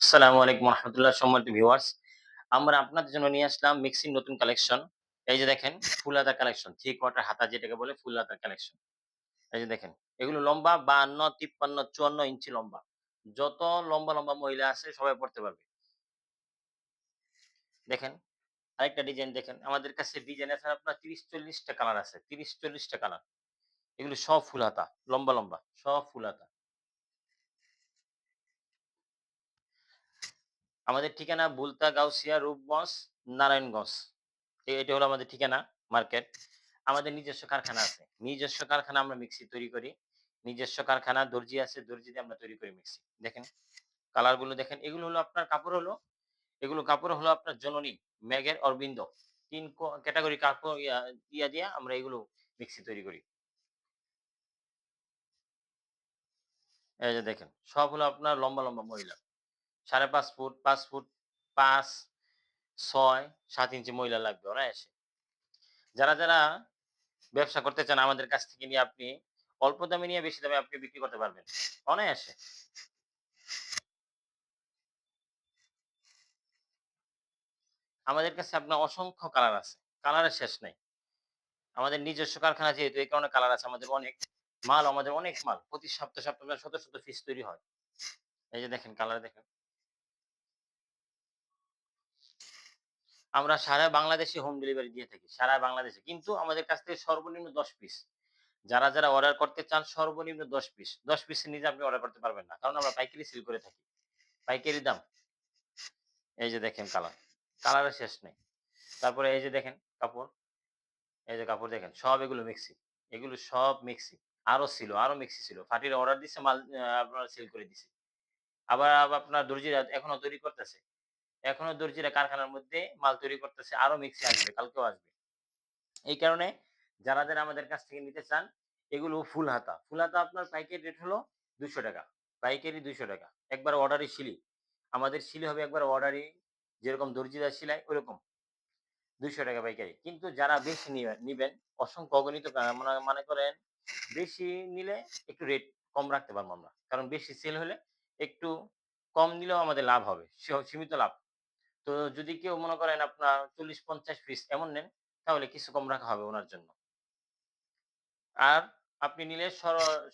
আসসালামু আলাইকুম রহমতুল্লাহ, সম্মানিত ভিউয়ার্স আমরা আপনাদের জন্য নিয়ে আসলাম মিক্সিং নতুন কালেকশন এই যে দেখেন কালেকশন থ্রি কোয়ার্টার হাতা যেটাকে বলে কালেকশন এই যে দেখেন, এগুলো লম্বা তিপ্পান্ন, চুয়ান্ন ইঞ্চি লম্বা। যত লম্বা লম্বা মহিলা আছে, সবাই পড়তে পারবে। দেখেন, আরেকটা ডিজাইন দেখেন, আমাদের কাছে ডিজাইন আছে আপনার তিরিশ, চল্লিশটা কালার আছে, তিরিশ, চল্লিশটা কালার এগুলো সব ফুল হাতা, লম্বা লম্বা, সব ফুল হাতা। আমাদের ঠিকানা বুলতা গাউসিয়া রূপগঞ্জ, নারায়ণগঞ্জ। এটা হলো আমাদের ঠিকানা, মার্কেট। আমাদের নিজস্ব কারখানা আছে। নিজস্ব কারখানা আমরা মিক্সি তৈরি করি। নিজস্ব কারখানা, দর্জি আছে, দর্জি দিয়ে আমরা তৈরি করি মিক্সি। দেখেন কালারগুলো দেখেন, এগুলো হলো আপনার কাপড় হলো, এগুলো কাপড় হলো আপনার জননী ম্যাগের অরবিন্দ। তিন ক্যাটাগরি কাপড় ইয়া দিয়ে আমরা এগুলো মিক্সি তৈরি করি। এই যে দেখেন, সব হলো আপনার লম্বা লম্বা মহিলা সাড়ে পাঁচ ফুট পাঁচ ফুট পাঁচ, ছয়, সাত ইঞ্চি মহিলা লাগবে এসে যারা যারা ব্যবসা করতে চান আমাদের কাছ থেকে নিয়ে আপনি অল্প দামে নিয়ে বেশি দামে আপনি বিক্রি করতে পারবেন, অনায়াসে। আমাদের কাছে আপনার অসংখ্য কালার আছে, কালারের শেষ নাই। আমাদের নিজস্ব কারখানা যেহেতু, এই কারণে কালার আছে, আমাদের অনেক মাল, আমাদের অনেক মাল। প্রতি সপ্তাহ, সপ্তাহে শত শত পিস তৈরি হয়। এই যে দেখেন, কালার দেখেন। আমরা সারা বাংলাদেশে হোম ডেলিভারি দিয়ে থাকি, সারা বাংলাদেশে। কিন্তু আমাদের কাছ থেকে সর্বনিম্ন দশ পিস যারা যারা অর্ডার করতে চান, সর্বনিম্ন দশ পিস দশ পিসের নিচে আপনি অর্ডার করতে পারবেন না। কারণ আমরা পাইকারি সেল করে থাকি। পাইকারি দাম। এই যে দেখেন কালার কালারের শেষ নেই। তারপরে এই যে দেখেন কাপড়। এই যে কাপড় দেখেন, সব এগুলো মিক্সি এগুলো সব মিক্সি আরও ছিল, আরও মিক্সি ছিল। ফাটির অর্ডার দিছে, মাল আপনারা সেল করে দিছে। আবার আপনার দর্জিরা এখনও তৈরি করতেছে। এখনও দর্জিরা কারখানার মধ্যে মাল তৈরি করতেছে, আরও মিক্সি আসবে, কালকেও আসবে। এই কারণে যারা যারা আমাদের কাছ থেকে নিতে চান, এগুলো ফুল হাতা। ফুল হাতা আপনার পাইকারি রেট হলো দুশো টাকা, পাইকারি দুশো টাকা। একবার অর্ডারই শিলি। আমাদের শিলি হবে একবার অর্ডারই যেরকম দর্জিদার সিলাই ওরকম। দুইশো টাকা পাইকারি। কিন্তু যারা বেশি নিবেন, অসংখ্য অগণিত মনে করেন বেশি নিলে একটু রেট কম রাখতে পারব আমরা। কারণ বেশি সেল হলে একটু কম নিলেও আমাদের লাভ হবে সীমিত লাভ। তো যদি কেউ মনে করেন আপনার চল্লিশ পঞ্চাশ পিস এমন নেন, তাহলে কিছু কম রাখা হবে ওনার জন্য। আর আপনি নিলে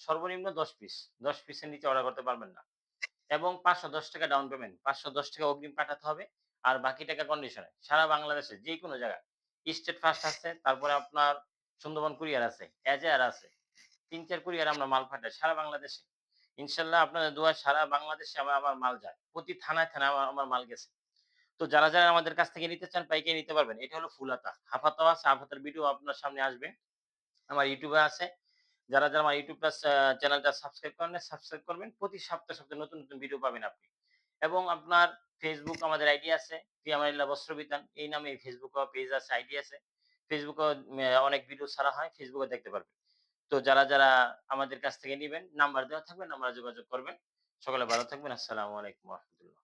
সর্বনিম্ন দশ পিস দশ পিসের নিচে অর্ডার করতে পারবেন না। এবং পাঁচশো দশ টাকা ডাউন পেমেন্ট পাঁচশো দশ টাকা অগ্রিম পাঠাতে হবে। আর বাকি টাকা কন্ডিশনে সারা বাংলাদেশে যে কোনো জায়গায় স্টেট ফার্স্ট আছে, তারপরে আপনার সুন্দরবন কুরিয়ার আছে এজার আছে, তিন, চার কুরিয়ার আমরা মাল পাঠাই সারা বাংলাদেশে। ইনশাল্লাহ আপনাদের দোয়া সারা বাংলাদেশে আমার আমার মাল যায়। প্রতি থানায় থানায় আমার আমার মাল গেছে। তো যারা যারা আমাদের কাছ থেকে নিতে চান পাইকারি নিতে পারবেন। এটা হলো ফুলাতা। হাফাতাও আছে হাফাতার ভিডিও আপনার সামনে আসবে। আমার ইউটিউবে আছে। যারা যারা আমার ইউটিউব চ্যানেলটা সাবস্ক্রাইব করেন সাবস্ক্রাইব করবেন। প্রতি সপ্তাহে সপ্তাহে নতুন নতুন ভিডিও পাবেন আপনি। এবং আপনার ফেসবুক আমাদের আইডি আছে প্রিয়ামারিল্লা বস্ত্রবিতান। এই নামে ফেসবুক পেজ আছে আইডি আছে। ফেসবুকে অনেক ভিডিও ছাড়া হয় ফেসবুকে দেখতে পারবেন। তো যারা যারা আমাদের কাছ থেকে নেবেন নাম্বার দেওয়া থাকবে নাম্বার যোগাযোগ করবেন। সকলে ভালো থাকবেন। আসসালামু আলাইকুম রহমতুল্লাহ।